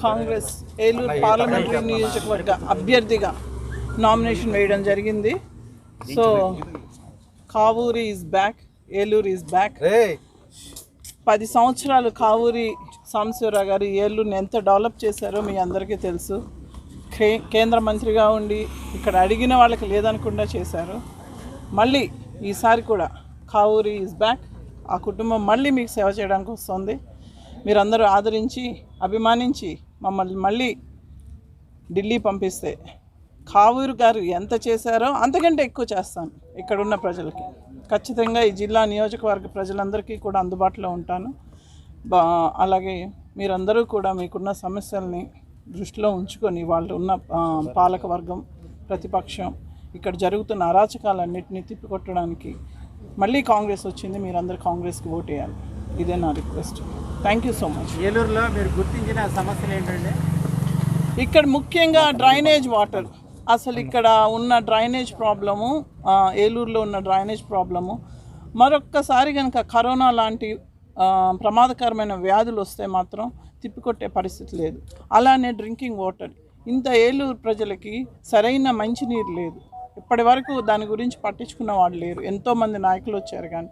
Congress Eluru parliamentary నియోజకవర్గ అభ్యర్థిగా nomination వేయడం జరిగింది. So Kavuri is back Eluru is back పది సంవత్సరాలు కావూరి సాంబశివరావు గారు ఏలూరుని ఎంత డెవలప్ చేశారో మీ అందరికీ తెలుసు. కే- కేంద్ర మంత్రిగా ఉండి ఇక్కడ అడిగిన వాళ్ళకి లేదనకుండా చేశారు. మళ్ళీ ఈసారి కూడా కావూరి ఈజ్ బ్యాక్ ఆ కుటుంబం మళ్ళీ మీకు సేవ చేయడానికి వస్తుంది. మీరందరూ ఆదరించి అభిమానించి మమ్మల్ని మళ్ళీ ఢిల్లీ పంపిస్తే కావూరు గారు ఎంత చేశారో అంతకంటే ఎక్కువ చేస్తాను ఇక్కడ ఉన్న ప్రజలకి. ఖచ్చితంగా ఈ జిల్లా నియోజకవర్గ ప్రజలందరికీ కూడా అందుబాటులో ఉంటాను. బా అలాగే మీరందరూ కూడా మీకున్న సమస్యల్ని దృష్టిలో ఉంచుకొని వాళ్ళు ఉన్న పాలకవర్గం పాలక వర్గం ప్రతిపక్షం ఇక్కడ జరుగుతున్న అరాచకాలన్నింటినీ తిప్పికొట్టడానికి మళ్ళీ కాంగ్రెస్ వచ్చింది మీరందరూ కాంగ్రెస్కి ఓట్ వేయాలి ఇదే నా request. Thank you so much ఏలూరులో మీరు గుర్తించిన సమస్యలు ఏంటంటే? ఇక్కడ ముఖ్యంగా డ్రైనేజ్ వాటర్. అసలు ఇక్కడ ఉన్న డ్రైనేజ్ ప్రాబ్లము ఏలూరులో ఉన్న డ్రైనేజ్ ప్రాబ్లము మరొక్కసారి కనుక కరోనా లాంటి ప్రమాదకరమైన వ్యాధులు వస్తే మాత్రం తిప్పికొట్టే పరిస్థితి లేదు. అలానే డ్రింకింగ్ వాటర్. ఇంత ఏలూరు ప్రజలకి సరైన మంచినీరు లేదు. ఇప్పటి వరకు దాని గురించి పట్టించుకున్న వాళ్ళు లేరు. ఎంతోమంది నాయకులు వచ్చారు కానీ.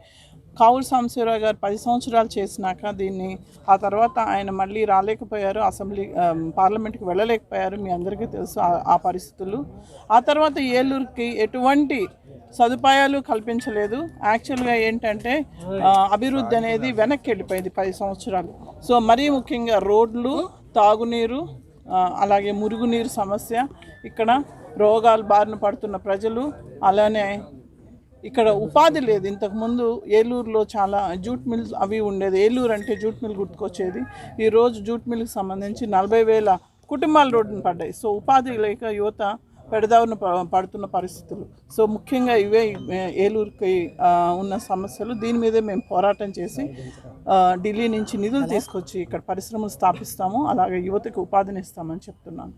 కావులు సాంబశివరావు గారు పది సంవత్సరాలు చేసినాక దీన్ని ఆ తర్వాత ఆయన మళ్ళీ రాలేకపోయారు అసెంబ్లీ పార్లమెంట్కి వెళ్ళలేకపోయారు మీ అందరికీ తెలుసు ఆ- పరిస్థితులు. ఆ తర్వాత ఏలూరుకి ఎటువంటి సదుపాయాలు కల్పించలేదు. యాక్చువల్గా ఏంటంటే అభివృద్ధి అనేది వెనక్కి వెళ్ళిపోయింది పది సంవత్సరాలు. సో మరీ ముఖ్యంగా రోడ్లు తాగునీరు అలాగే మురుగునీరు సమస్య ఇక్కడ రోగాలు బారిన పడుతున్న ప్రజలు అలానే ఇక్కడ ఉపాధి లేదు. ఇంతకుముందు ఏలూరులో చాలా జూట్ మిల్స్ అవి ఉండేది. ఏలూరు అంటే జూట్ మిల్ గుర్తుకొచ్చేది. ఈరోజు జూట్ మిల్కి సంబంధించి నలభై వేల కుటుంబాలు రోడ్డున పడ్డాయి. సో ఉపాధి లేక యువత పెడదావున పడుతున్న పరిస్థితులు. సో ముఖ్యంగా ఇవే ఏలూరుకి ఉన్న సమస్యలు. దీని మీదే మేము పోరాటం చేసి ఢిల్లీ నుంచి నిధులు తీసుకొచ్చి ఇక్కడ పరిశ్రమలు స్థాపిస్తాము. అలాగే యువతకు ఉపాధిని ఇస్తామని చెప్తున్నాను.